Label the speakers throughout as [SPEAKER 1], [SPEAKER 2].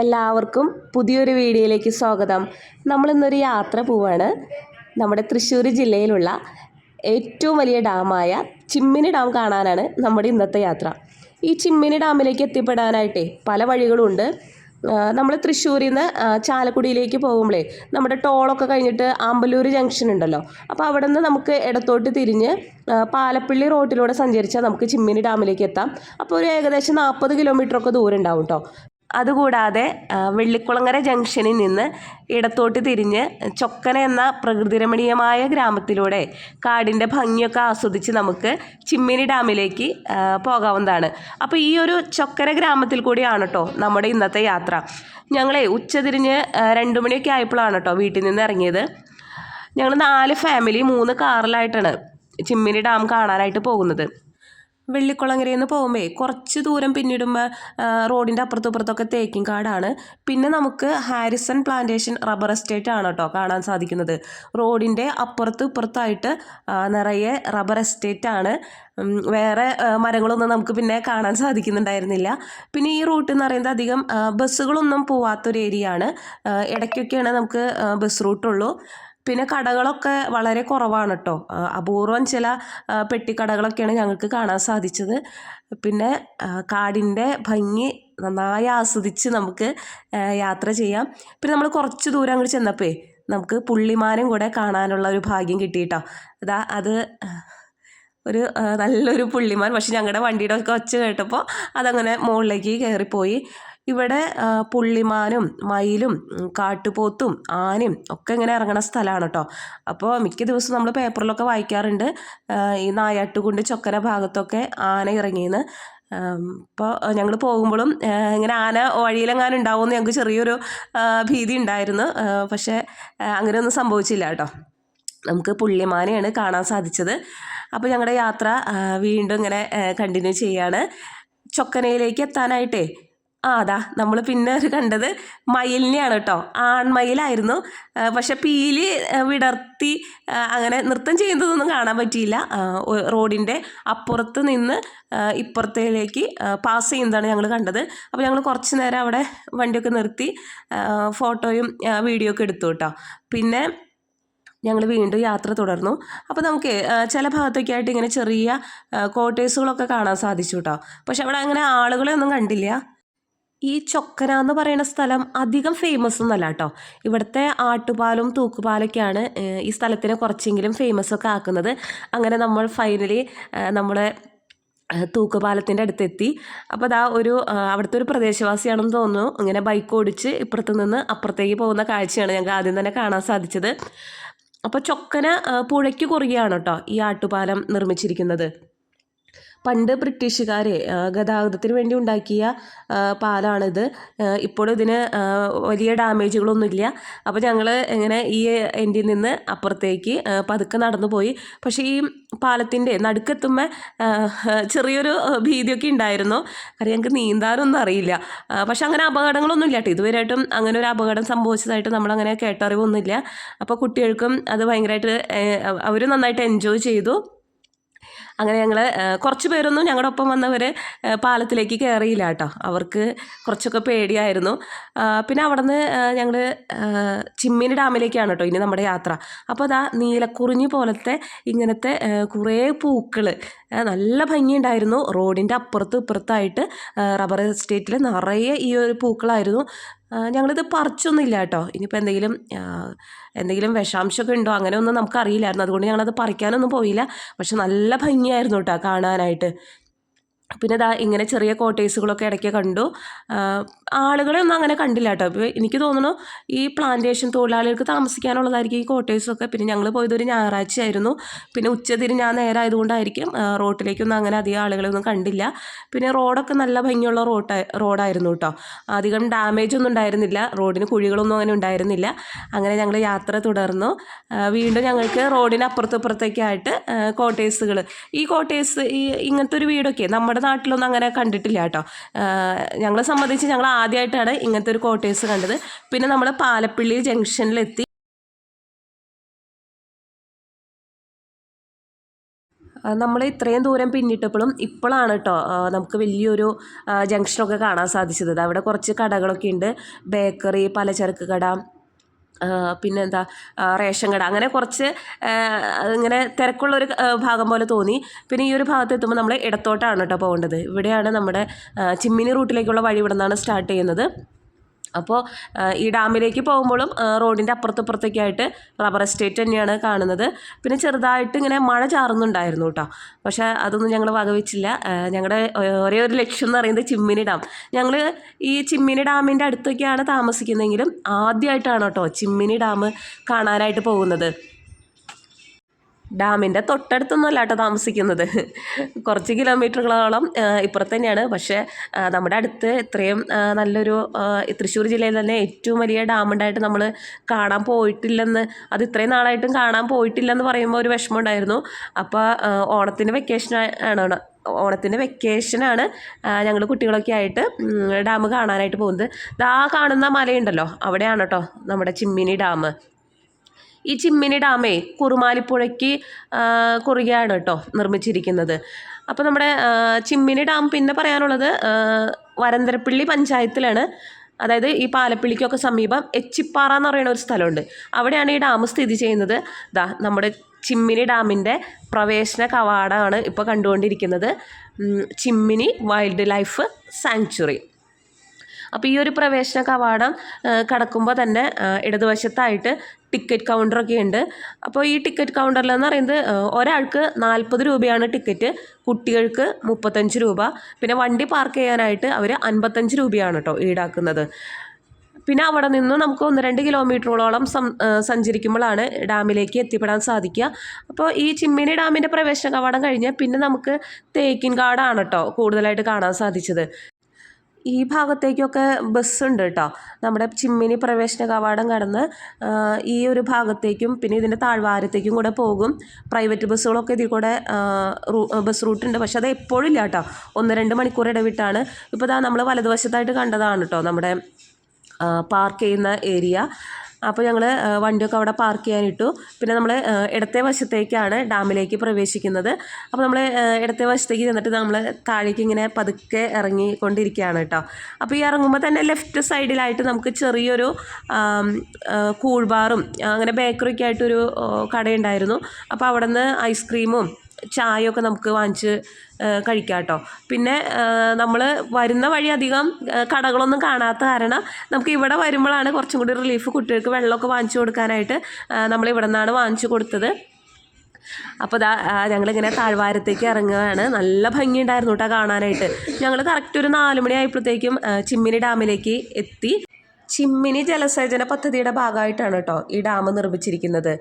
[SPEAKER 1] എല്ലാവർക്കും പുതിയൊരു വീഡിയോയിലേക്ക് സ്വാഗതം. നമ്മളിന്നൊരു യാത്ര പോവാണ്. നമ്മുടെ തൃശ്ശൂർ ജില്ലയിലുള്ള ഏറ്റവും വലിയ ഡാമായ ചിമ്മിനി ഡാം കാണാനാണ് നമ്മുടെ ഇന്നത്തെ യാത്ര. ഈ ചിമ്മിനി ഡാമിലേക്ക് എത്തിപ്പെടാനായിട്ടേ പല വഴികളുണ്ട്. നമ്മൾ തൃശ്ശൂരിൽ നിന്ന് ചാലക്കുടിയിലേക്ക് പോകുമ്പോഴേ നമ്മുടെ ടോളൊക്കെ കഴിഞ്ഞിട്ട് ആമ്പലൂർ ജംഗ്ഷൻ ഉണ്ടല്ലോ. അപ്പോൾ അവിടെ നിന്ന് നമുക്ക് ഇടത്തോട്ട് തിരിഞ്ഞ് പാലപ്പള്ളി റോട്ടിലൂടെ സഞ്ചരിച്ചാൽ നമുക്ക് ചിമ്മിനി ഡാമിലേക്ക് എത്താം. അപ്പോൾ ഒരു ഏകദേശം നാൽപ്പത് കിലോമീറ്ററൊക്കെ ദൂരം ഉണ്ടാവും കേട്ടോ അതുകൂടാതെ വെള്ളിക്കുളങ്ങര ജംഗ്ഷനിൽ നിന്ന് ഇടത്തോട്ട് തിരിഞ്ഞ് ചൊക്കന എന്ന പ്രകൃതിരമണീയമായ ഗ്രാമത്തിലൂടെ കാടിന്റെ ഭംഗിയൊക്കെ ആസ്വദിച്ച് നമുക്ക് ചിമ്മിനി ഡാമിലേക്ക് പോകാവുന്നതാണ്. അപ്പോൾ ഈ ഒരു ചൊക്കര ഗ്രാമത്തിൽ കൂടിയാണ് കേട്ടോ നമ്മുടെ ഇന്നത്തെ യാത്ര. ഞങ്ങളെ ഉച്ചതിരിഞ്ഞ് രണ്ട് മണിയൊക്കെ ആയപ്പോഴാണ് കേട്ടോ വീട്ടിൽ നിന്ന് ഇറങ്ങിയത്. ഞങ്ങൾ നാല് ഫാമിലി മൂന്ന് കാറിലായിട്ടാണ് ചിമ്മിനി ഡാം കാണാനായിട്ട് പോകുന്നത്. വെള്ളിക്കുളങ്ങരയിൽ നിന്ന് പോകുമ്പോൾ കുറച്ച് ദൂരം പിന്നിടുമ്പോൾ റോഡിന്റെ അപ്പുറത്തും ഇപ്പുറത്തൊക്കെ തേക്കിൻ കാടാണ്. പിന്നെ നമുക്ക് ഹാരിസൺ പ്ലാന്റേഷൻ റബ്ബർ എസ്റ്റേറ്റ് ആണ് കേട്ടോ കാണാൻ സാധിക്കുന്നത്. റോഡിന്റെ അപ്പുറത്തും ഇപ്പുറത്തായിട്ട് നിറയെ റബ്ബർ എസ്റ്റേറ്റ് ആണ്. വേറെ മരങ്ങളൊന്നും നമുക്ക് പിന്നെ കാണാൻ സാധിക്കുന്നുണ്ടായിരുന്നില്ല. പിന്നെ ഈ റൂട്ട് എന്ന് പറയുന്നത് അധികം ബസ്സുകളൊന്നും പോവാത്തൊരു ഏരിയ ആണ് ഇടയ്ക്കൊക്കെയാണ് നമുക്ക് ബസ് റൂട്ടുള്ളൂ. പിന്നെ കടകളൊക്കെ വളരെ കുറവാണ് കേട്ടോ അപൂർവം ചില പെട്ടിക്കടകളൊക്കെയാണ് ഞങ്ങൾക്ക് കാണാൻ സാധിച്ചത്. പിന്നെ കാടിന്റെ ഭംഗി നന്നായി ആസ്വദിച്ച് നമുക്ക് യാത്ര ചെയ്യാം. പിന്നെ നമ്മൾ കുറച്ച് ദൂരം അങ്ങോട്ട് ചെന്നപ്പോൾ നമുക്ക് പുള്ളിമാനും കൂടെ കാണാനുള്ള ഒരു ഭാഗ്യം കിട്ടിയിട്ടോ. അതാ അത് ഒരു നല്ലൊരു പുള്ളിമാൻ. പക്ഷെ ഞങ്ങളുടെ വണ്ടിയുടെ ഒക്കെ ഒച്ച കേട്ടപ്പോൾ അതങ്ങനെ മുകളിലേക്ക് കയറിപ്പോയി. ഇവിടെ പുള്ളിമാനും മയിലും കാട്ടുപോത്തും ആനയും ഒക്കെ ഇങ്ങനെ ഇറങ്ങുന്ന സ്ഥലമാണ് കേട്ടോ. അപ്പോൾ മിക്ക ദിവസവും നമ്മൾ പേപ്പറിലൊക്കെ വായിക്കാറുണ്ട്. ഈ നായാട്ടുകുണ്ട് ചൊക്കര ഭാഗത്തൊക്കെ ആന ഇറങ്ങിയെന്ന്. ഇപ്പോൾ ഞങ്ങൾ പോകുമ്പോഴും ഇങ്ങനെ ആന വഴിയിലെങ്ങാനും ഉണ്ടാവുമെന്ന് ഞങ്ങൾക്ക് ചെറിയൊരു ഭീതി ഉണ്ടായിരുന്നു. പക്ഷേ അങ്ങനെയൊന്നും സംഭവിച്ചില്ല കേട്ടോ. നമുക്ക് പുള്ളിമാനെയാണ് കാണാൻ സാധിച്ചത്. അപ്പോൾ ഞങ്ങളുടെ യാത്ര വീണ്ടും ഇങ്ങനെ കണ്ടിന്യൂ ചെയ്യാണ്. ചൊക്കനയിലേക്ക് എത്താനായിട്ടേ ആ അതാ നമ്മൾ പിന്നെ ഒരു കണ്ടത് മയിലിനെയാണ് കേട്ടോ. ആൺമയിലായിരുന്നു. പക്ഷെ പീലി വിടർത്തി അങ്ങനെ നൃത്തം ചെയ്യുന്നതൊന്നും കാണാൻ പറ്റിയില്ല. റോഡിന്റെ അപ്പുറത്ത് നിന്ന് ഇപ്പുറത്തേക്ക് പാസ് ചെയ്യുന്നതാണ് ഞങ്ങൾ കണ്ടത്. അപ്പോൾ ഞങ്ങൾ കുറച്ച് നേരം അവിടെ വണ്ടിയൊക്കെ നിർത്തി ഫോട്ടോയും വീഡിയോ ഒക്കെ എടുത്തു കേട്ടോ. പിന്നെ ഞങ്ങൾ വീണ്ടും യാത്ര തുടർന്നു. അപ്പോൾ നമുക്ക് ചില ഭാഗത്തൊക്കെ ആയിട്ട് ഇങ്ങനെ ചെറിയ കോട്ടേഴ്സുകളൊക്കെ കാണാൻ സാധിച്ചു കേട്ടോ. പക്ഷെ അവിടെ അങ്ങനെ ആളുകളെ ഒന്നും കണ്ടില്ല. ഈ ചൊക്കന എന്ന് പറയുന്ന സ്ഥലം അധികം ഫേമസ് ഒന്നല്ല കേട്ടോ. ഇവിടുത്തെ ആട്ടുപാലും തൂക്കുപാലൊക്കെയാണ് ഈ സ്ഥലത്തിനെ കുറച്ചെങ്കിലും ഫേമസ് ഒക്കെ ആക്കുന്നത്. അങ്ങനെ നമ്മൾ ഫൈനലി നമ്മുടെ തൂക്കുപാലത്തിന്റെ അടുത്തെത്തി. അപ്പോൾ അതാ ഒരു അവിടുത്തെ ഒരു പ്രദേശവാസിയാണെന്ന് തോന്നുന്നു. ഇങ്ങനെ ബൈക്ക് ഓടിച്ച് ഇപ്പുറത്ത് നിന്ന് അപ്പുറത്തേക്ക് പോകുന്ന കാഴ്ചയാണ് ഞങ്ങൾക്ക് ആദ്യം തന്നെ കാണാൻ സാധിച്ചത്. അപ്പോൾ ചൊക്കന പുഴയ്ക്ക് കുറുകയാണ് കേട്ടോ ഈ ആട്ടുപാലം നിർമ്മിച്ചിരിക്കുന്നത്. പണ്ട് ബ്രിട്ടീഷുകാർ ഗതാഗതത്തിന് വേണ്ടി ഉണ്ടാക്കിയ പാലാണിത്. ആ, ഇപ്പോഴും ഇതിന് വലിയ ഡാമേജുകളൊന്നുമില്ല. അപ്പോൾ ഞങ്ങൾ ഇങ്ങനെ ഈ എൻഡിൽ നിന്ന് അപ്പുറത്തേക്ക് പതുക്കെ നടന്നു പോയി പക്ഷേ ഈ പാലത്തിന്റെ നടുക്കെത്തുമ്പോൾ ചെറിയൊരു ഭീതിയൊക്കെ ഉണ്ടായിരുന്നു. കാരണം ഞങ്ങൾക്ക് നീന്താനൊന്നും അറിയില്ല. പക്ഷെ അങ്ങനെ അപകടങ്ങളൊന്നും ഇല്ല കേട്ടോ. ഇതുവരെയായിട്ടും അങ്ങനെ ഒരു അപകടം സംഭവിച്ചതായിട്ട് നമ്മളങ്ങനെ കേട്ടറിവൊന്നുമില്ല. അപ്പോൾ കുട്ടികൾക്കും അത് ഭയങ്കരമായിട്ട് അവർ നന്നായിട്ട് എൻജോയ് ചെയ്തു. അങ്ങനെ ഞങ്ങൾ കുറച്ച് പേരൊന്നും ഞങ്ങളുടെ ഒപ്പം വന്നവർ പാലത്തിലേക്ക് കയറിയില്ല കേട്ടോ. അവർക്ക് കുറച്ചൊക്കെ പേടിയായിരുന്നു. പിന്നെ അവിടെ നിന്ന് ഞങ്ങൾ ചിമ്മിനി ഡാമിലേക്കാണ് കേട്ടോ ഇനി നമ്മുടെ യാത്ര. അപ്പോൾ അതാ നീലക്കുറിഞ്ഞി പോലത്തെ ഇങ്ങനത്തെ കുറേ പൂക്കൾ നല്ല ഭംഗിയുണ്ടായിരുന്നു. റോഡിന്റെ അപ്പുറത്ത് ഇപ്പുറത്തായിട്ട് റബ്ബർ എസ്റ്റേറ്റിൽ നിറയെ ഈ ഒരു പൂക്കളായിരുന്നു. ഞങ്ങളിത് പറിച്ചൊന്നുമില്ല കേട്ടോ ഇനിയിപ്പോൾ എന്തെങ്കിലും എന്തെങ്കിലും വിഷാംശമൊക്കെ ഉണ്ടോ? അങ്ങനെ ഒന്നും നമുക്കറിയില്ലായിരുന്നു. അതുകൊണ്ട് ഞങ്ങളത് പറിക്കാനൊന്നും പോയില്ല. പക്ഷെ നല്ല ഭംഗിയായിരുന്നു കേട്ടോ കാണാനായിട്ട്. പിന്നെ ദാ ഇങ്ങനെ ചെറിയ കോട്ടേഴ്സുകളൊക്കെ ഇടയ്ക്ക് കണ്ടു. ആളുകളെ ഒന്നും അങ്ങനെ കണ്ടില്ല കേട്ടോ. ഇപ്പോൾ എനിക്ക് തോന്നുന്നു ഈ പ്ലാന്റേഷൻ തൊഴിലാളികൾക്ക് താമസിക്കാനുള്ളതായിരിക്കും ഈ കോട്ടേഴ്സൊക്കെ പിന്നെ ഞങ്ങൾ പോയതൊരു ഞായറാഴ്ച ആയിരുന്നു പിന്നെ ഉച്ചതിരി ഞാൻ നേരം ആയതുകൊണ്ടായിരിക്കും റോട്ടിലേക്കൊന്നും അങ്ങനെ അധികം ആളുകളൊന്നും കണ്ടില്ല. പിന്നെ റോഡൊക്കെ നല്ല ഭംഗിയുള്ള റോഡ് റോഡായിരുന്നു കേട്ടോ. അധികം ഡാമേജ് ഒന്നും ഉണ്ടായിരുന്നില്ല. റോഡിന് കുഴികളൊന്നും അങ്ങനെ ഉണ്ടായിരുന്നില്ല. അങ്ങനെ ഞങ്ങൾ യാത്ര തുടർന്നു. വീണ്ടും ഞങ്ങൾക്ക് റോഡിന് അപ്പുറത്തും ഇപ്പുറത്തൊക്കെ കോട്ടേഴ്സുകൾ ഈ കോട്ടേഴ്സ് ഈ ഇങ്ങനത്തെ ഒരു വീടൊക്കെ നമ്മുടെ നാട്ടിലൊന്നും അങ്ങനെ കണ്ടിട്ടില്ല കേട്ടോ. ഞങ്ങളെ സംബന്ധിച്ച് ഞങ്ങൾ ആദ്യമായിട്ടാണ് ഇങ്ങനത്തെ ഒരു കോട്ടേഴ്സ് കണ്ടത്. പിന്നെ നമ്മൾ പാലപ്പിള്ളി ജംഗ്ഷനിലെത്തി. നമ്മൾ ഇത്രയും ദൂരം പിന്നിട്ടപ്പോഴും ഇപ്പോഴാണ് കേട്ടോ നമുക്ക് വലിയൊരു ജംഗ്ഷനൊക്കെ കാണാൻ സാധിച്ചത്. അവിടെ കുറച്ച് കടകളൊക്കെ ഉണ്ട്. ബേക്കറി പലചരക്ക് കട പിന്നെന്താ റേഷൻ കട. അങ്ങനെ കുറച്ച് ഇങ്ങനെ തിരക്കുള്ളൊരു ഭാഗം പോലെ തോന്നി. പിന്നെ ഈ ഒരു ഭാഗത്ത് എത്തുമ്പോൾ നമ്മൾ ഇടത്തോട്ടാണ് കേട്ടോ പോകേണ്ടത്. ഇവിടെയാണ് നമ്മുടെ ചിമ്മിനി റൂട്ടിലേക്കുള്ള വഴി ഇവിടെ നിന്നാണ് സ്റ്റാർട്ട് ചെയ്യുന്നത്. അപ്പോൾ ഈ ഡാമിലേക്ക് പോകുമ്പോഴും റോഡിന്റെ അപ്പുറത്തപ്പുറത്തേക്കായിട്ട് റബ്ബർ എസ്റ്റേറ്റ് തന്നെയാണ് കാണുന്നത്. പിന്നെ ചെറുതായിട്ട് ഇങ്ങനെ മഴ ചാറുന്നുണ്ടായിരുന്നു കേട്ടോ. പക്ഷേ അതൊന്നും ഞങ്ങൾ വകവെച്ചില്ല. ഞങ്ങളുടെ ഒരേ ഒരു ലക്ഷ്യം എന്ന് പറയുന്നത് ചിമ്മിനി ഡാം. ഞങ്ങൾ ഈ ചിമ്മിനി ഡാമിന്റെ അടുത്തൊക്കെയാണ് താമസിക്കുന്നതെങ്കിലും ആദ്യമായിട്ടാണ് കേട്ടോ ചിമ്മിനി ഡാം കാണാനായിട്ട് പോകുന്നത്. ഡാമിന്റെ തൊട്ടടുത്തൊന്നുമല്ല കേട്ടോ താമസിക്കുന്നത്. കുറച്ച് കിലോമീറ്ററുകളോളം ഇപ്പുറത്ത് തന്നെയാണ്. പക്ഷേ നമ്മുടെ അടുത്ത് ഇത്രയും നല്ലൊരു തൃശ്ശൂർ ജില്ലയിൽ തന്നെ ഏറ്റവും വലിയ ഡാമുണ്ടായിട്ട് നമ്മൾ കാണാൻ പോയിട്ടില്ലെന്ന് അത് ഇത്രയും നാളായിട്ടും കാണാൻ പോയിട്ടില്ലെന്ന് പറയുമ്പോൾ ഒരു വിഷമം ഉണ്ടായിരുന്നു. അപ്പോൾ ഓണത്തിന്റെ വെക്കേഷൻ ആണ് ഓണത്തിന്റെ വെക്കേഷനാണ് ഞങ്ങൾ കുട്ടികളൊക്കെ ആയിട്ട് ഡാം കാണാനായിട്ട് പോകുന്നത്. ദാ കാണുന്ന മലയുണ്ടല്ലോ അവിടെയാണ് കേട്ടോ നമ്മുടെ ചിമ്മിനി ഡാം. ഈ ചിമ്മിനി ഡാമേ കുറുമാലിപ്പുഴയ്ക്ക് കുറുകയാണ് കേട്ടോ നിർമ്മിച്ചിരിക്കുന്നത്. അപ്പോൾ നമ്മുടെ ചിമ്മിനി ഡാം പിന്നെ പറയാനുള്ളത് വരന്തരപ്പിള്ളി പഞ്ചായത്തിലാണ്. അതായത് ഈ പാലപ്പിള്ളിക്കൊക്കെ സമീപം എച്ചിപ്പാറ എന്ന് പറയുന്ന ഒരു സ്ഥലമുണ്ട്. അവിടെയാണ് ഈ ഡാം സ്ഥിതി ചെയ്യുന്നത്. ദാ നമ്മുടെ ചിമ്മിനി ഡാമിന്റെ പ്രവേശന കവാടമാണ് ഇപ്പോൾ കണ്ടുകൊണ്ടിരിക്കുന്നത്. Chimmini wild life sanctuary. അപ്പോൾ ഈ ഒരു പ്രവേശന കവാടം കടക്കുമ്പോൾ തന്നെ ഇടതുവശത്തായിട്ട് ടിക്കറ്റ് കൗണ്ടറൊക്കെ ഉണ്ട്. അപ്പോൾ ഈ ടിക്കറ്റ് കൗണ്ടറിൽ എന്ന് പറയുന്നത് ഒരാൾക്ക് നാൽപ്പത് രൂപയാണ് ടിക്കറ്റ് കുട്ടികൾക്ക് മുപ്പത്തഞ്ച് രൂപ. പിന്നെ വണ്ടി പാർക്ക് ചെയ്യാനായിട്ട് അവർ അൻപത്തഞ്ച് രൂപയാണ് കേട്ടോ ഈടാക്കുന്നത്. പിന്നെ അവിടെ നിന്ന് നമുക്ക് ഒന്ന് രണ്ട് കിലോമീറ്ററോളം സഞ്ചരിക്കുമ്പോഴാണ് ഡാമിലേക്ക് എത്തിപ്പെടാൻ സാധിക്കുക. അപ്പോൾ ഈ ചിമ്മിനി ഡാമിന്റെ പ്രവേശന കവാടം കഴിഞ്ഞാൽ പിന്നെ നമുക്ക് തേക്കിൻകാടാണ് കേട്ടോ കൂടുതലായിട്ട് കാണാൻ സാധിച്ചത്. ഈ ഭാഗത്തേക്കൊക്കെ ബസ്സുണ്ട് കേട്ടോ നമ്മുടെ ചിമ്മിനി പ്രവേശന കവാടം കടന്ന് ഈ ഒരു ഭാഗത്തേക്കും പിന്നെ ഇതിന്റെ താഴ്വാരത്തേക്കും കൂടെ പോകും. പ്രൈവറ്റ് ബസ്സുകളൊക്കെ ഇതിൽ കൂടെ ബസ് റൂട്ടുണ്ട് പക്ഷെ അത് എപ്പോഴും ഇല്ല കേട്ടോ ഒന്ന് രണ്ട് മണിക്കൂർ ഇടവിട്ടാണ്. ഇപ്പോൾ ഇതാ നമ്മൾ വലതുവശത്തായിട്ട് കണ്ടതാണ് കേട്ടോ നമ്മുടെ പാർക്ക് ചെയ്യുന്ന ഏരിയ അപ്പോൾ ഞങ്ങൾ വണ്ടിയൊക്കെ അവിടെ പാർക്ക് ചെയ്യാനിട്ടു പിന്നെ നമ്മൾ ഇടത്തെ വശത്തേക്കാണ് ഡാമിലേക്ക് പ്രവേശിക്കുന്നത്. അപ്പോൾ നമ്മൾ ഇടത്തെ വശത്തേക്ക് ചെന്നിട്ട് നമ്മൾ താഴേക്ക് ഇങ്ങനെ പതുക്കെ ഇറങ്ങിക്കൊണ്ടിരിക്കുകയാണ് കേട്ടോ. അപ്പോൾ ഈ ഇറങ്ങുമ്പോൾ തന്നെ ലെഫ്റ്റ് സൈഡിലായിട്ട് നമുക്ക് ചെറിയൊരു കൂൾ ബാറും അങ്ങനെ ബേക്കറിയൊക്കെ ആയിട്ടൊരു കടയുണ്ടായിരുന്നു. അപ്പോൾ അവിടെ നിന്ന് ഐസ്ക്രീമും ചായയൊക്കെ നമുക്ക് വാങ്ങിച്ച് കഴിക്കാം കേട്ടോ പിന്നെ നമ്മൾ വരുന്ന വഴി അധികം കടകളൊന്നും കാണാത്ത കാരണം നമുക്ക് ഇവിടെ വരുമ്പോഴാണ് കുറച്ചും കൂടി റിലീഫ് കുട്ടികൾക്ക് വെള്ളമൊക്കെ വാങ്ങിച്ചു കൊടുക്കാനായിട്ട് നമ്മൾ ഇവിടെ നിന്നാണ് വാങ്ങിച്ചു കൊടുത്തത്. അപ്പോൾ ദാ ഞങ്ങളിങ്ങനെ താഴ്വാരത്തേക്ക് ഇറങ്ങുകയാണ്. നല്ല ഭംഗിയുണ്ടായിരുന്നു കേട്ടോ കാണാനായിട്ട്. ഞങ്ങൾ കറക്റ്റ് ഒരു നാല് മണി ആയപ്പോഴത്തേക്കും ചിമ്മിനി ഡാമിലേക്ക് എത്തി. ചിമ്മിനി ജലസേചന പദ്ധതിയുടെ ഭാഗമായിട്ടാണ് കേട്ടോ ഈ ഡാം നിർമ്മിച്ചിരിക്കുന്നത്.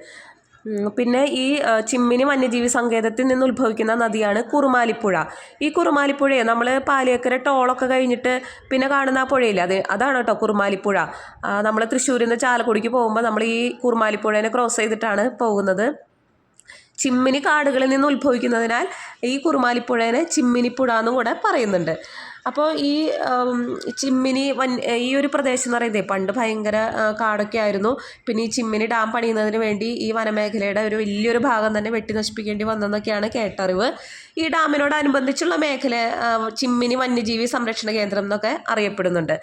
[SPEAKER 1] പിന്നെ ഈ ചിമ്മിനി വന്യജീവി സങ്കേതത്തിൽ നിന്ന് ഉത്ഭവിക്കുന്ന നദിയാണ് കുറുമാലിപ്പുഴ. ഈ കുറുമാലിപ്പുഴയെ നമ്മൾ പാലിയക്കര ടോളൊക്കെ കഴിഞ്ഞിട്ട് പിന്നെ കാണുന്ന ആ പുഴയില്ല? അത് അതാണ് കേട്ടോ കുറുമാലിപ്പുഴ. നമ്മൾ തൃശ്ശൂരിൽ നിന്ന് ചാലക്കുടിക്ക് പോകുമ്പോൾ നമ്മൾ ഈ കുറുമാലിപ്പുഴേനെ ക്രോസ് ചെയ്തിട്ടാണ് പോകുന്നത്. ചിമ്മിനി കാടുകളിൽ നിന്ന് ഉത്ഭവിക്കുന്നതിനാൽ ഈ കുറുമാലിപ്പുഴേനെ ചിമ്മിനിപ്പുഴ എന്നും കൂടെ പറയുന്നുണ്ട്. അപ്പോൾ ഈ ചിമ്മിനി വൻ ഈ ഒരു പ്രദേശം എന്ന് പറയുന്നത് പണ്ട് ഭയങ്കര കാടൊക്കെ ആയിരുന്നു. പിന്നെ ഈ ചിമ്മിനി ഡാം പണിയുന്നതിന് വേണ്ടി ഈ വനമേഖലയുടെ ഒരു വലിയൊരു ഭാഗം തന്നെ വെട്ടി നശിപ്പിക്കേണ്ടി വന്നെന്നൊക്കെയാണ് കേട്ടറിവ്. ഈ ഡാമിനോടനുബന്ധിച്ചുള്ള മേഖല ചിമ്മിനി വന്യജീവി സംരക്ഷണ കേന്ദ്രം എന്നൊക്കെ അറിയപ്പെടുന്നുണ്ട്.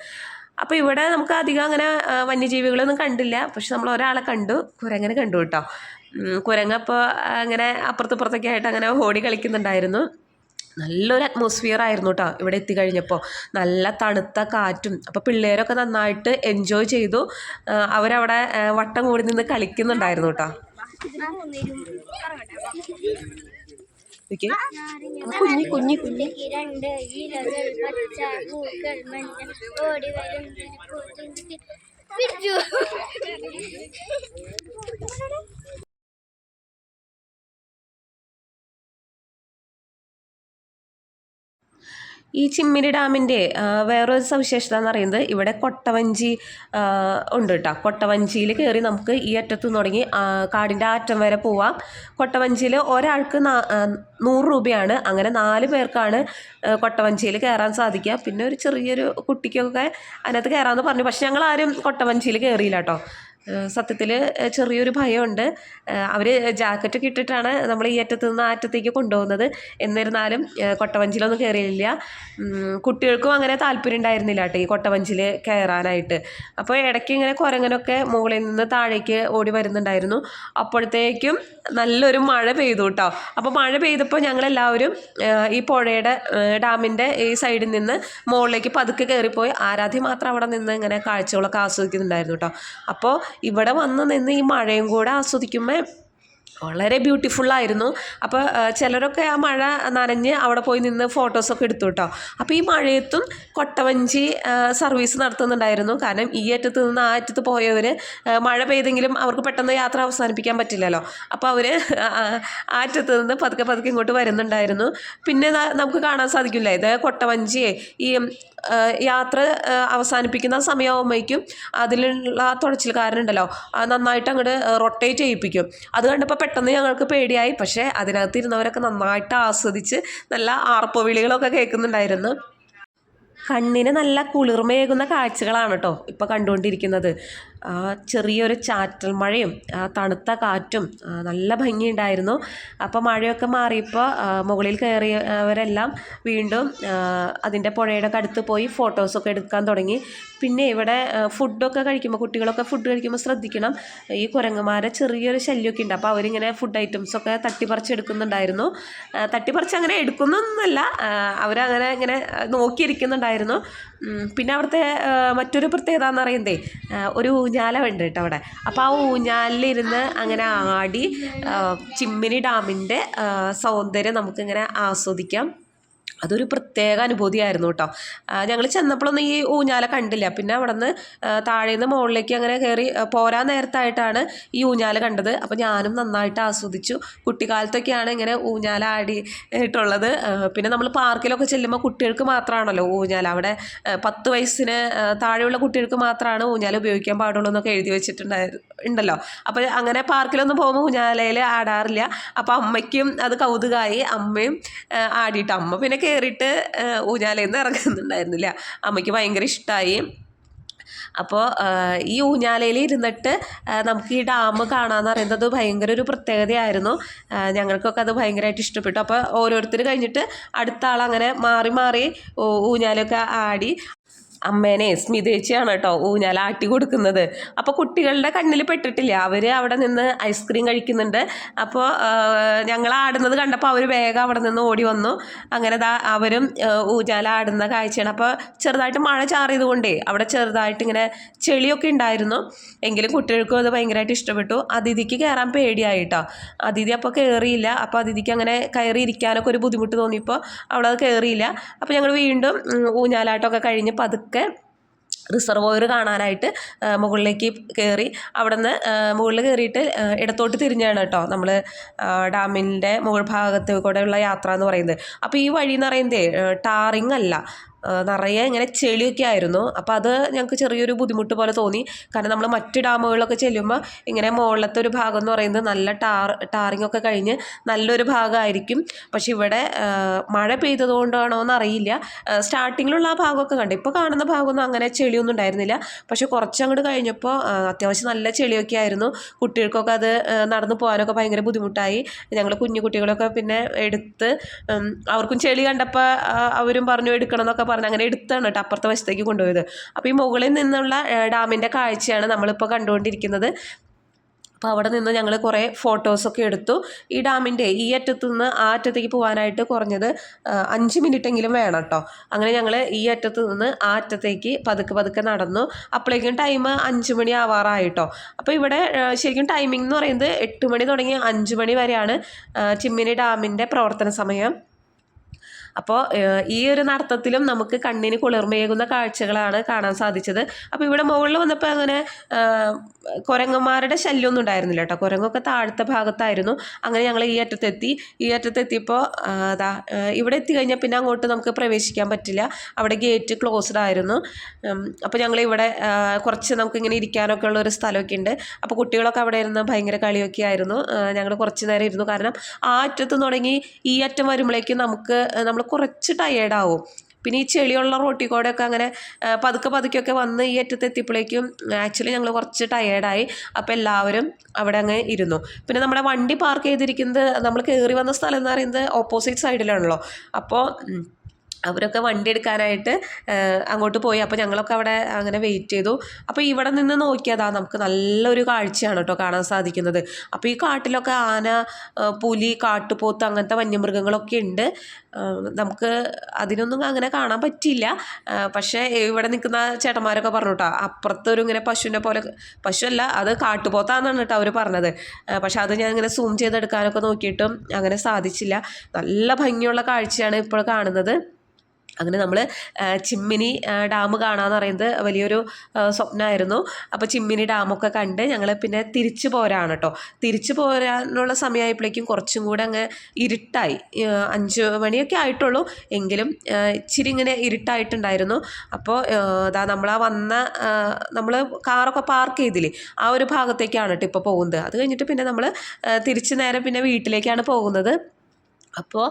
[SPEAKER 1] അപ്പോൾ ഇവിടെ നമുക്ക് അധികം അങ്ങനെ വന്യജീവികളൊന്നും കണ്ടില്ല. പക്ഷെ നമ്മൾ ഒരാളെ കണ്ടു. കുരങ്ങനെ കണ്ടു കേട്ടോ. കുരങ്ങപ്പോൾ അങ്ങനെ അപ്പുറത്തിപ്പുറത്തൊക്കെ ആയിട്ട് അങ്ങനെ ഓടി കളിക്കുന്നുണ്ടായിരുന്നു. നല്ലൊരു അറ്റ്മോസ്ഫിയർ ആയിരുന്നു കേട്ടോ ഇവിടെ എത്തിക്കഴിഞ്ഞപ്പോൾ നല്ല തണുത്ത കാറ്റും അപ്പോൾ പിള്ളേരൊക്കെ നന്നായിട്ട് എൻജോയ് ചെയ്തു. അവരവിടെ വട്ടം കൂടി നിന്ന് കളിക്കുന്നുണ്ടായിരുന്നു കേട്ടോ കുഞ്ഞി കുഞ്ഞി കുഞ്ഞി.
[SPEAKER 2] രണ്ട് ഇലകൾ പച്ച പൂക്കൾ മഞ്ഞ ഓടി വരുന്ന. പൂത്തുമ്പി പിടിച്ചു
[SPEAKER 1] ഈ ചിമ്മിനി ഡാമിന്റെ വേറൊരു സവിശേഷത എന്ന് പറയുന്നത് ഇവിടെ കൊട്ടവഞ്ചി ഉണ്ട് കേട്ടോ. കൊട്ടവഞ്ചിയിൽ കയറി നമുക്ക് ഈ അറ്റത്ത് നിന്ന് തുടങ്ങി കാടിന്റെ അറ്റം വരെ പോവാം. കൊട്ടവഞ്ചിയിൽ ഒരാൾക്ക് നൂറ് രൂപയാണ്. അങ്ങനെ നാല് പേർക്കാണ് കൊട്ടവഞ്ചിയിൽ കയറാൻ സാധിക്കുക. പിന്നെ ഒരു ചെറിയൊരു കുട്ടിക്കൊക്കെ അതിനകത്ത് കയറാമെന്ന് പറഞ്ഞു. പക്ഷെ ഞങ്ങൾ ആരും കൊട്ടവഞ്ചിയിൽ കയറിയില്ല കേട്ടോ. സത്യത്തിൽ ചെറിയൊരു ഭയമുണ്ട്. അവർ ജാക്കറ്റൊക്കെ ഇട്ടിട്ടാണ് നമ്മൾ ഈ അറ്റത്ത് നിന്ന് ആ അറ്റത്തേക്ക് കൊണ്ടുപോകുന്നത്. എന്നിരുന്നാലും കൊട്ടവഞ്ചിയിലൊന്നും കയറിയില്ല കുട്ടികൾക്കും അങ്ങനെ താല്പര്യം ഉണ്ടായിരുന്നില്ല കേട്ടോ ഈ കൊട്ടവഞ്ചിയിൽ കയറാനായിട്ട് അപ്പോൾ ഇടയ്ക്ക് ഇങ്ങനെ കുരങ്ങനൊക്കെ മുകളിൽ നിന്ന് താഴേക്ക് ഓടി വരുന്നുണ്ടായിരുന്നു. അപ്പോഴത്തേക്കും നല്ലൊരു മഴ പെയ്തു കേട്ടോ. അപ്പോൾ മഴ പെയ്തപ്പോൾ ഞങ്ങളെല്ലാവരും ഈ പുഴയുടെ ഡാമിന്റെ ഈ സൈഡിൽ നിന്ന് മുകളിലേക്ക് പതുക്കെ കയറിപ്പോയി ആരാധ്യ മാത്രം അവിടെ നിന്ന് ഇങ്ങനെ കാഴ്ചകളൊക്കെ ആസ്വദിക്കുന്നുണ്ടായിരുന്നു കേട്ടോ. അപ്പോൾ ഇവിടെ വന്ന് നിന്ന് ഈ മഴയും കൂടെ ആസ്വദിക്കുമ്പോൾ വളരെ ബ്യൂട്ടിഫുൾ ആയിരുന്നു. അപ്പോൾ ചിലരൊക്കെ ആ മഴ നനഞ്ഞ് അവിടെ പോയി നിന്ന് ഫോട്ടോസൊക്കെ എടുത്തു കേട്ടോ അപ്പോൾ ഈ മഴയത്തും കൊട്ടവഞ്ചി സർവീസ് നടത്തുന്നുണ്ടായിരുന്നു. കാരണം ഈ അറ്റത്ത് നിന്ന് ആ അറ്റത്ത് പോയവർ മഴ പെയ്തെങ്കിലും അവർക്ക് പെട്ടെന്ന് യാത്ര അവസാനിപ്പിക്കാൻ പറ്റില്ലല്ലോ. അപ്പോൾ അവർ ആ അറ്റത്ത് നിന്ന് പതുക്കെ പതുക്കെ ഇങ്ങോട്ട് വരുന്നുണ്ടായിരുന്നു. പിന്നെ നമുക്ക് കാണാൻ സാധിക്കില്ല? ഇത് കൊട്ടവഞ്ചിയെ ഈ യാത്ര അവസാനിപ്പിക്കുന്ന സമയമാകുമ്പോഴേക്കും അതിലുള്ള ആ നന്നായിട്ട് അങ്ങോട്ട് റൊട്ടേറ്റ് ചെയ്യിപ്പിക്കും. അത് കണ്ടപ്പോൾ പെട്ടെന്ന് ഞങ്ങൾക്ക് പേടിയായി. പക്ഷേ അതിനകത്ത് ഇരുന്നവരൊക്കെ നന്നായിട്ട് ആസ്വദിച്ച് നല്ല ആർപ്പവിളികളൊക്കെ കേൾക്കുന്നുണ്ടായിരുന്നു. കണ്ണിന് നല്ല കുളിർമയേകുന്ന കാഴ്ചകളാണ് കേട്ടോ ഇപ്പോൾ കണ്ടുകൊണ്ടിരിക്കുന്നത്. ചെറിയൊരു ചാറ്റൽ മഴയും ആ തണുത്ത കാറ്റും നല്ല ഭംഗിയുണ്ടായിരുന്നു. അപ്പോൾ മഴയൊക്കെ മാറിയപ്പോൾ മുകളിൽ കയറിയവരെല്ലാം വീണ്ടും അതിന്റെ പുഴയുടെ അടുത്ത് പോയി ഫോട്ടോസൊക്കെ എടുക്കാൻ തുടങ്ങി. പിന്നെ ഇവിടെ ഫുഡൊക്കെ കഴിക്കുമ്പോൾ കുട്ടികളൊക്കെ ഫുഡ് കഴിക്കുമ്പോൾ ശ്രദ്ധിക്കണം. ഈ കുരങ്ങന്മാരെ ചെറിയൊരു ശല്യമൊക്കെ ഉണ്ട്. അപ്പോൾ അവരിങ്ങനെ ഫുഡ് ഐറ്റംസൊക്കെ തട്ടിപ്പറിച്ച് എടുക്കുന്നുണ്ടായിരുന്നു ആ, തട്ടിപ്പറിച്ച് അങ്ങനെ എടുക്കുന്നൊന്നുമല്ല. അവരങ്ങനെ ഇങ്ങനെ നോക്കിയിരിക്കുന്നുണ്ടായിരുന്നു. പിന്നെ അവിടുത്തെ മറ്റൊരു പ്രത്യേകത എന്ന് പറയുന്നത് ഒരു ഊഞ്ഞാല ഉണ്ട് കേട്ടോ അവിടെ. അപ്പോൾ ആ ഊഞ്ഞാലിലിരുന്ന് അങ്ങനെ ആടി ചിമ്മിനി ഡാമിന്റെ സൗന്ദര്യം നമുക്കിങ്ങനെ ആസ്വദിക്കാം. അതൊരു പ്രത്യേക അനുഭൂതിയായിരുന്നു കേട്ടോ. ഞങ്ങൾ ചെന്നപ്പോഴൊന്നും ഈ ഊഞ്ഞാല കണ്ടില്ല. പിന്നെ അവിടെ നിന്ന് താഴേന്ന് മുകളിലേക്ക് അങ്ങനെ കയറി പോരാൻ നേരത്തായിട്ടാണ് ഈ ഊഞ്ഞാല കണ്ടത്. അപ്പോൾ ഞാനും നന്നായിട്ട് ആസ്വദിച്ചു. കുട്ടിക്കാലത്തൊക്കെയാണ് ഇങ്ങനെ ഊഞ്ഞാല ആടിയിട്ടുള്ളത് പിന്നെ നമ്മൾ പാർക്കിലൊക്കെ ചെല്ലുമ്പോൾ കുട്ടികൾക്ക് മാത്രമാണല്ലോ ഊഞ്ഞാല. അവിടെ പത്ത് വയസ്സിന് താഴെയുള്ള കുട്ടികൾക്ക് മാത്രമാണ് ഊഞ്ഞാല ഉപയോഗിക്കാൻ പാടുള്ളൂ എന്നൊക്കെ എഴുതി വെച്ചിട്ടുണ്ടായിരുന്നു ഉണ്ടല്ലോ. അപ്പോൾ അങ്ങനെ പാർക്കിലൊന്നും പോകുമ്പോൾ ഊഞ്ഞാലയിൽ ആടാറില്ല. അപ്പോൾ അമ്മയ്ക്കും അത് കൗതുകമായി അമ്മയും ആടിയിട്ട്. അമ്മ പിന്നെ കയറിയിട്ട് ഊഞ്ഞാലയിൽ നിന്ന് ഇറങ്ങുന്നുണ്ടായിരുന്നില്ല. അമ്മയ്ക്ക് ഭയങ്കര ഇഷ്ടമായി അപ്പോൾ ഈ ഊഞ്ഞാലയിൽ ഇരുന്നിട്ട് നമുക്ക് ഈ ഡാം കാണാമെന്ന് പറയുന്നത് ഭയങ്കര ഒരു പ്രത്യേകതയായിരുന്നു. ഞങ്ങൾക്കൊക്കെ അത് ഭയങ്കരമായിട്ട് ഇഷ്ടപ്പെട്ടു. അപ്പോൾ ഓരോരുത്തർ കഴിഞ്ഞിട്ട് അടുത്ത ആൾ അങ്ങനെ മാറി മാറി ഊഞ്ഞാലൊക്കെ ആടി അമ്മേനെ സ്മിതേച്ചിയാണ് കേട്ടോ. ആട്ടി കൊടുക്കുന്നത്. അപ്പോൾ കുട്ടികളുടെ കണ്ണിൽ പെട്ടിട്ടില്ല? അവർ അവിടെ നിന്ന് ഐസ്ക്രീം കഴിക്കുന്നുണ്ട്. അപ്പോൾ ഞങ്ങൾ ആടുന്നത് കണ്ടപ്പോൾ അവർ വേഗം അവിടെ നിന്ന് ഓടി വന്നു. അങ്ങനെ ദാ അവരും ആടുന്ന കാഴ്ചയാണ്. അപ്പോൾ ചെറുതായിട്ട് മഴ ചാറിയത് കൊണ്ടേ അവിടെ ചെറുതായിട്ട് ഇങ്ങനെ ചെളിയൊക്കെ ഉണ്ടായിരുന്നു. എങ്കിലും കുട്ടികൾക്കും അത് ഭയങ്കരമായിട്ട് ഇഷ്ടപ്പെട്ടു. അതിഥിക്ക് കയറാൻ പേടിയായിട്ടോ അതിഥി അപ്പോൾ കയറിയില്ല അപ്പോൾ അതിഥിക്ക് അങ്ങനെ കയറി ഇരിക്കാനൊക്കെ ഒരു ബുദ്ധിമുട്ട് തോന്നിയപ്പോൾ അവിടെ അത് കയറിയില്ല അപ്പോൾ ഞങ്ങൾ വീണ്ടും ഊഞ്ഞാലാട്ടമൊക്കെ കഴിഞ്ഞ് പതുക്കെ റിസർവോയർ കാണാനായിട്ട് മുകളിലേക്ക് കയറി അവിടെ നിന്ന് മുകളിൽ കയറിയിട്ട് ഇടത്തോട്ട് തിരിഞ്ഞാണ് കേട്ടോ നമ്മൾ ഡാമിന്റെ മുകൾ ഭാഗത്ത് കൂടെയുള്ള യാത്ര എന്ന് പറയുന്നത്. അപ്പോൾ ഈ വഴി എന്ന് പറയുന്നത് ടാറിങ് അല്ല. നിറയെ ഇങ്ങനെ ചെളിയൊക്കെ ആയിരുന്നു. അപ്പോൾ അത് ഞങ്ങൾക്ക് ചെറിയൊരു ബുദ്ധിമുട്ട് പോലെ തോന്നി. കാരണം നമ്മൾ മറ്റ് ഡാമുകളിലൊക്കെ ചെല്ലുമ്പോൾ ഇങ്ങനെ മുകളിലത്തെ ഒരു ഭാഗം എന്ന് പറയുന്നത് നല്ല ടാർ ടാറിങ് ഒക്കെ കഴിഞ്ഞ് നല്ലൊരു ഭാഗമായിരിക്കും. പക്ഷെ ഇവിടെ മഴ പെയ്തതുകൊണ്ടാണോ എന്ന് അറിയില്ല സ്റ്റാർട്ടിങ്ങിലുള്ള ആ ഭാഗമൊക്കെ കണ്ടു. ഇപ്പോൾ കാണുന്ന ഭാഗമൊന്നും അങ്ങനെ ചെളിയൊന്നും ഉണ്ടായിരുന്നില്ല. പക്ഷെ കുറച്ചങ്ങോട്ട് കഴിഞ്ഞപ്പോൾ അത്യാവശ്യം നല്ല ചെളിയൊക്കെ ആയിരുന്നു. കുട്ടികൾക്കൊക്കെ അത് നടന്നു പോകാനൊക്കെ ഭയങ്കര ബുദ്ധിമുട്ടായി. ഞങ്ങൾ കുഞ്ഞു കുട്ടികളൊക്കെ പിന്നെ എടുത്ത് അവർക്കും ചെളി കണ്ടപ്പോൾ അവരും പറഞ്ഞു എടുക്കണം എന്നൊക്കെ പറഞ്ഞ് അങ്ങനെ എടുത്താണ് കേട്ടോ അപ്പുറത്തെ വശത്തേക്ക് കൊണ്ടുപോയത്. അപ്പോൾ ഈ മുകളിൽ നിന്നുള്ള ഡാമിന്റെ കാഴ്ചയാണ് നമ്മളിപ്പോൾ കണ്ടുകൊണ്ടിരിക്കുന്നത്. അപ്പോൾ അവിടെ നിന്ന് ഞങ്ങൾ കുറേ ഫോട്ടോസൊക്കെ എടുത്തു. ഈ ഡാമിന്റെ ഈ അറ്റത്തു നിന്ന് ആ അറ്റത്തേക്ക് പോകാനായിട്ട് കുറഞ്ഞത് അഞ്ച് മിനിറ്റെങ്കിലും വേണം കേട്ടോ. അങ്ങനെ ഞങ്ങൾ ഈ അറ്റത്തു നിന്ന് ആ അറ്റത്തേക്ക് പതുക്കെ പതുക്കെ നടന്നു. അപ്പോഴേക്കും ടൈം അഞ്ച് മണി ആവാറായിട്ടോ അപ്പോൾ ഇവിടെ ശരിക്കും ടൈമിംഗ് എന്ന് പറയുന്നത് എട്ട് മണി തുടങ്ങി അഞ്ച് മണി വരെയാണ് ചിമ്മിനി ഡാമിന്റെ പ്രവർത്തന സമയം. അപ്പോൾ ഈ ഒരു നടത്തത്തിലും നമുക്ക് കണ്ണിന് കുളിർമയേകുന്ന കാഴ്ചകളാണ് കാണാൻ സാധിച്ചത്. അപ്പോൾ ഇവിടെ മുകളിൽ വന്നപ്പോൾ അങ്ങനെ കുരങ്ങന്മാരുടെ ശല്യമൊന്നും ഉണ്ടായിരുന്നില്ല കേട്ടോ. കുരങ്ങൊക്കെ താഴത്തെ ഭാഗത്തായിരുന്നു. അങ്ങനെ ഞങ്ങൾ ഈ അറ്റത്തെത്തി. ഈ അറ്റത്തെത്തിയപ്പോൾ അതാ ഇവിടെ ഇവിടെ എത്തിക്കഴിഞ്ഞാൽ പിന്നെ അങ്ങോട്ട് നമുക്ക് പ്രവേശിക്കാൻ പറ്റില്ല. അവിടെ ഗേറ്റ് ക്ലോസ്ഡ് ആയിരുന്നു. അപ്പോൾ ഞങ്ങൾ ഇവിടെ കുറച്ച് നമുക്ക് ഇങ്ങനെ ഇരിക്കാനൊക്കെ ഉള്ള ഒരു സ്ഥലമൊക്കെ ഉണ്ട്. അപ്പോൾ കുട്ടികളൊക്കെ അവിടെ ഇരുന്ന് ഭയങ്കര കളിയൊക്കെ ആയിരുന്നു. ഞങ്ങൾ കുറച്ച് നേരം ഇരുന്നു. കാരണം ആ അറ്റത്ത് തുടങ്ങി ഈ അറ്റം വരുമ്പോഴേക്കും നമുക്ക് നമ്മൾ കുറച്ച് ടയേർഡ് ആവും. പിന്നെ ഈ ചെളിയുള്ള റോട്ടിൽ കൂടെ ഒക്കെ അങ്ങനെ പതുക്കെ പതുക്കെയൊക്കെ വന്ന് ഈ അറ്റത്ത് എത്തിയപ്പോഴേക്കും ആക്ച്വലി ഞങ്ങൾ കുറച്ച് ടയേർഡായി അപ്പോൾ എല്ലാവരും അവിടെ അങ്ങ് ഇരുന്നു. പിന്നെ നമ്മുടെ വണ്ടി പാർക്ക് ചെയ്തിരിക്കുന്നത് നമ്മൾ കയറി വന്ന സ്ഥലം എന്ന് പറയുന്നത് ഓപ്പോസിറ്റ് സൈഡിലാണല്ലോ അപ്പോൾ അവരൊക്കെ വണ്ടി എടുക്കാനായിട്ട് അങ്ങോട്ട് പോയി. അപ്പോൾ ഞങ്ങളൊക്കെ അവിടെ അങ്ങനെ വെയിറ്റ് ചെയ്തു. അപ്പോൾ ഇവിടെ നിന്ന് നോക്കിയതാ നമുക്ക് നല്ലൊരു കാഴ്ചയാണ് കേട്ടോ കാണാൻ സാധിക്കുന്നത്. അപ്പോൾ ഈ കാട്ടിലൊക്കെ ആന പുലി കാട്ടുപോത്ത് അങ്ങനത്തെ വന്യമൃഗങ്ങളൊക്കെ ഉണ്ട്. നമുക്ക് അതിനൊന്നും അങ്ങനെ കാണാൻ പറ്റിയില്ല. പക്ഷേ ഇവിടെ നിൽക്കുന്ന ചേട്ടന്മാരൊക്കെ പറഞ്ഞു കേട്ടോ അപ്പുറത്തൊരു ഇങ്ങനെ പശുവിനെ പോലെ പശുവല്ല അത് കാട്ടുപോത്താന്നാണ് കേട്ടോ അവർ പറഞ്ഞത്. പക്ഷെ അത് ഞാൻ ഇങ്ങനെ സൂം ചെയ്തെടുക്കാനൊക്കെ നോക്കിയിട്ടും അങ്ങനെ സാധിച്ചില്ല. നല്ല ഭംഗിയുള്ള കാഴ്ചയാണ് ഇപ്പോൾ കാണുന്നത്. അങ്ങനെ നമ്മൾ ചിമ്മിനി ഡാം കാണാമെന്ന് പറയുന്നത് വലിയൊരു സ്വപ്നമായിരുന്നു അപ്പോൾ ചിമ്മിനി ഡാമൊക്കെ കണ്ട് ഞങ്ങൾ പിന്നെ തിരിച്ചു പോരാണ് കേട്ടോ തിരിച്ചു പോരാനുള്ള സമയമായപ്പോഴേക്കും കുറച്ചും കൂടെ അങ്ങ് ഇരുട്ടായി. അഞ്ച് മണിയൊക്കെ ആയിട്ടുള്ളൂ. എങ്കിലും ഇച്ചിരി ഇങ്ങനെ ഇരുട്ടായിട്ടുണ്ടായിരുന്നു. അപ്പോൾ അതാ നമ്മൾ ആ വന്ന നമ്മൾ കാറൊക്കെ പാർക്ക് ചെയ്തില്ലേ ആ ഒരു ഭാഗത്തേക്കാണ് കേട്ടോ ഇപ്പോൾ പോകുന്നത്. അത് കഴിഞ്ഞിട്ട് പിന്നെ നമ്മൾ തിരിച്ച് നേരെ പിന്നെ വീട്ടിലേക്കാണ് പോകുന്നത്. അപ്പോൾ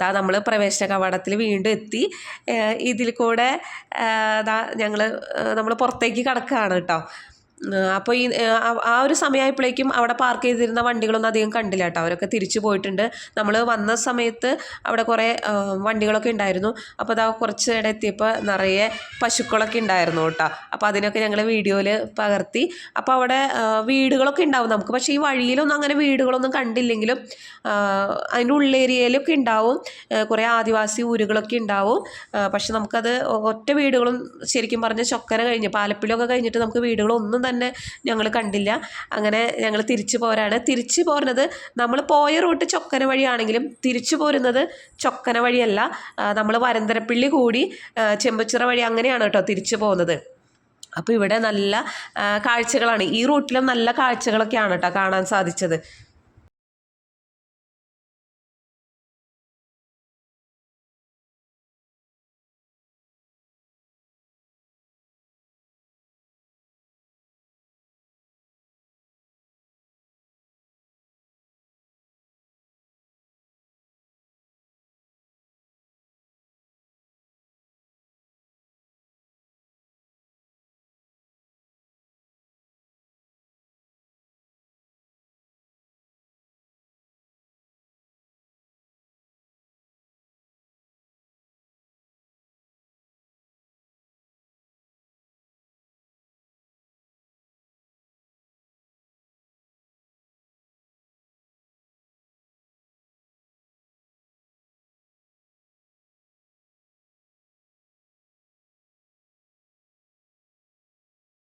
[SPEAKER 1] ദാ നമ്മൾ പ്രവേശന കവാടത്തിൽ വീണ്ടും എത്തി. ഇതിൽ കൂടെ ദാ ഞങ്ങൾ നമ്മൾ പുറത്തേക്ക് കടക്കുകയാണ് കേട്ടോ അപ്പോൾ ഈ ആ- ഒരു സമയമായപ്പോഴേക്കും അവിടെ പാർക്ക് ചെയ്തിരുന്ന വണ്ടികളൊന്നും അധികം കണ്ടില്ല കേട്ടോ. അവരൊക്കെ തിരിച്ചു പോയിട്ടുണ്ട്. നമ്മൾ വന്ന സമയത്ത് അവിടെ കുറേ വണ്ടികളൊക്കെ ഉണ്ടായിരുന്നു. അപ്പോൾ അതാ കുറച്ച് ഇടം എത്തിയപ്പോൾ നിറയെ പശുക്കളൊക്കെ ഉണ്ടായിരുന്നു കേട്ടോ. അപ്പോൾ അതിനൊക്കെ ഞങ്ങൾ വീഡിയോയിൽ പകർത്തി. അപ്പോൾ അവിടെ വീടുകളൊക്കെ ഉണ്ടാവും നമുക്ക്. പക്ഷേ ഈ വഴിയിലൊന്നും അങ്ങനെ വീടുകളൊന്നും കണ്ടില്ലെങ്കിലും അതിന്റെ ഉള്ളേരിയയിലൊക്കെ ഉണ്ടാവും. കുറേ ആദിവാസി ഊരുകളൊക്കെ ഉണ്ടാവും. പക്ഷെ നമുക്കത് ഒറ്റ വീടുകളും ശരിക്കും പറഞ്ഞാൽ ചൊക്കര കഴിഞ്ഞ് പാലപ്പിലൊക്കെ കഴിഞ്ഞിട്ട് നമുക്ക് വീടുകളൊന്നും തന്നെ ഞങ്ങൾ കണ്ടില്ല. അങ്ങനെ ഞങ്ങൾ തിരിച്ചു പോരാണ്. തിരിച്ചു പോരുന്നത് നമ്മൾ പോയ റൂട്ട് ചൊക്കന വഴിയാണെങ്കിലും തിരിച്ചു പോരുന്നത് ചൊക്കന വഴിയല്ല. നമ്മൾ വരന്തരപ്പിള്ളി കൂടി ചെമ്പച്ചിറ വഴി അങ്ങനെയാണ് കേട്ടോ തിരിച്ചു പോകുന്നത്. അപ്പോൾ ഇവിടെ നല്ല കാഴ്ചകളാണ്. ഈ റൂട്ടിലും നല്ല കാഴ്ചകളൊക്കെയാണ് കേട്ടോ കാണാൻ സാധിച്ചത്.